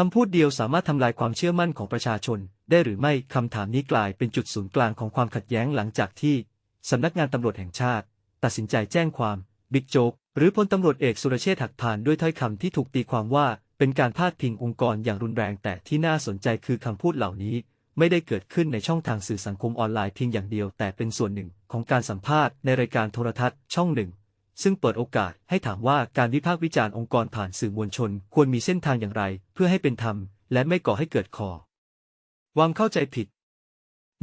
คำพูดเดียวสามารถทำลายความเชื่อมั่นของประชาชน ได้หรือไม่คำถามนี้กลายเป็นจุดศูนย์กลางของความขัดแย้งหลังจากที่สำนักงานตำรวจแห่งชาติ ตัดสินใจแจ้งความบิ๊กโจ๊กหรือพลตำรวจเอกสุรเชษฐ์หักพานด้วยถ้อยคำที่ถูกตีความว่าเป็นการพาดพิงองค์กรอย่างรุนแรงแต่ที่น่าสนใจคือคำพูดเหล่านี้ ไม่ได้เกิดขึ้นในช่องทางสื่อสังคมออนไลน์เพียงอย่างเดียว แต่เป็นส่วนหนึ่งของการสัมภาษณ์ในรายการโทรทัศน์ช่องหนึ่ง ซึ่งเปิดโอกาสให้ถามว่าการวิพากษ์วิจารณ์องค์กรผ่านสื่อมวลชน ควรมีเส้นทางอย่างไร เพื่อให้เป็นธรรม และไม่ก่อให้เกิดคอวามเข้าใจผิด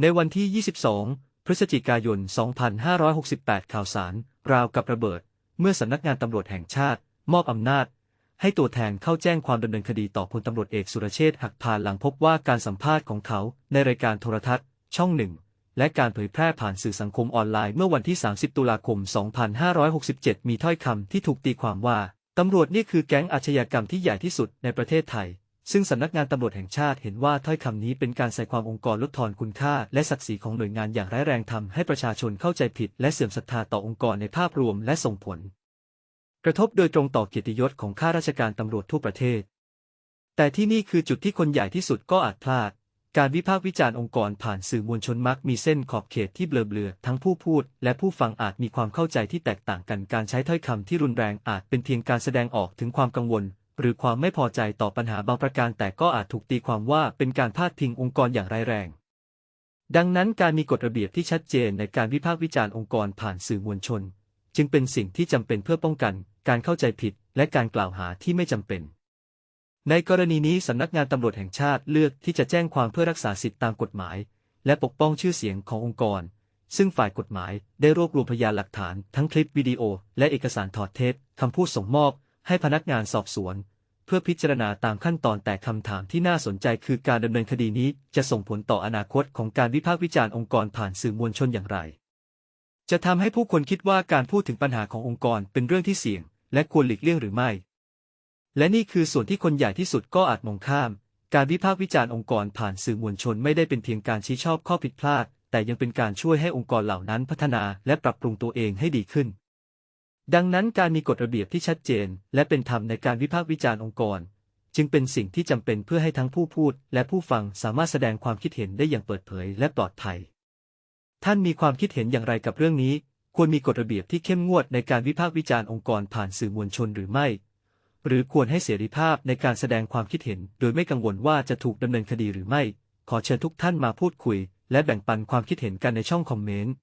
ในวันที่ 22 พฤศจิกายน 2568 ข่าวสาร ราวกับระเบิด เมื่อสำนักงานตำรวจแห่งชาติ มอบอำนาจ ให้ตัวแทนเข้าแจ้งความดำเนินคดีต่อพลตำรวจเอกสุรเชษฐ์หักพานหลังพบว่าการสัมภาษณ์ของเขาในรายการโทรทัศน์ ช่องหนึ่ง และการเผยแพร่ผ่านสื่อสังคมออนไลน์เมื่อวันที่ 30 ตุลาคม 2567 มีถ้อยคำที่ถูกตีความว่าตำรวจนี่คือแก๊งอาชญากรรมที่ใหญ่ที่สุดในประเทศไทย ซึ่งสำนักงานตำรวจแห่งชาติเห็นว่าถ้อยคำนี้เป็นการใส่ความองค์กรลดทอนคุณค่า และศักดิ์ศรีของหน่วยงานอย่างร้ายแรงทำให้ประชาชนเข้าใจผิด และเสื่อมศรัทธาต่อองค์กรในภาพรวมและส่งผล กระทบโดยตรงต่อเกียรติยศของข้าราชการตำรวจทั่วประเทศ แต่ที่นี่คือจุดที่คนใหญ่ที่สุดก็อาจพลาด การวิพากษ์วิจารณ์องค์กรผ่านสื่อมวลชนมักมีเส้นขอบเขตที่เบลอๆ ทั้งผู้พูดและผู้ฟังอาจมีความเข้าใจที่แตกต่างกัน การใช้ถ้อยคำที่รุนแรงอาจเป็นเพียงการแสดงออกถึงความกังวล หรือความไม่พอใจต่อปัญหาบางประการ แต่ก็อาจถูกตีความว่าเป็นการพาดพิงองค์กรอย่างร้ายแรง ดังนั้นการมีกฎระเบียบที่ชัดเจนในการวิพากษ์วิจารณ์องค์กรผ่านสื่อมวลชน จึงเป็นสิ่งที่จำเป็นเพื่อป้องกัน การเข้าใจผิด และการกล่าวหาที่ไม่จำเป็น ในกรณีนี้สำนักงานตำรวจแห่งชาติเลือกที่จะแจ้งความเพื่อรักษาสิทธิตามกฎหมาย และปกป้องชื่อเสียงขององค์กร ซึ่งฝ่ายกฎหมายได้รวบรวมพยานหลักฐานทั้งคลิปวิดีโอ และเอกสารถอดเทปคำพูดส่งมอบ ให้พนักงานสอบสวน เพื่อพิจารณาตามขั้นตอนแต่คำถามที่น่าสนใจคือการดำเนินคดีนี้จะส่งผลต่ออนาคตของการวิพากษ์วิจารณ์องค์กรผ่านสื่อมวลชนอย่างไร จะทำให้ผู้คนคิดว่าการพูดถึงปัญหาขององค์กรเป็นเรื่องที่เสี่ยง และควรหลีกเลี่ยงหรือไม่ และนี่คือส่วนที่คนใหญ่ที่สุดก็อาจมองข้าม การวิพากษ์วิจารณ์องค์กรผ่านสื่อมวลชนไม่ได้เป็นเพียงการชี้ชอบข้อผิดพลาด แต่ยังเป็นการช่วยให้องค์กรเหล่านั้นพัฒนาและปรับปรุงตัวเองให้ดีขึ้น ดังนั้นการมีกฎระเบียบที่ชัดเจน และเป็นธรรมในการวิพากษ์วิจารณ์องค์กร จึงเป็นสิ่งที่จำเป็นเพื่อให้ทั้งผู้พูด และผู้ฟังสามารถแสดงความคิดเห็นได้อย่างเปิดเผยและปลอดภัย ท่านมีความคิดเห็นอย่างไรกับเรื่องนี้ ควรมีกฎระเบียบที่เข้มงวดในการวิพากษ์วิจารณ์องค์กรผ่านสื่อมวลชนหรือไม่ หรือควรให้เสรีภาพในการแสดงความคิดเห็น โดยไม่กังวลว่าจะถูกดำเนินคดีหรือไม่ ขอเชิญทุกท่านมาพูดคุย และแบ่งปันความคิดเห็นกันในช่องคอมเมนต์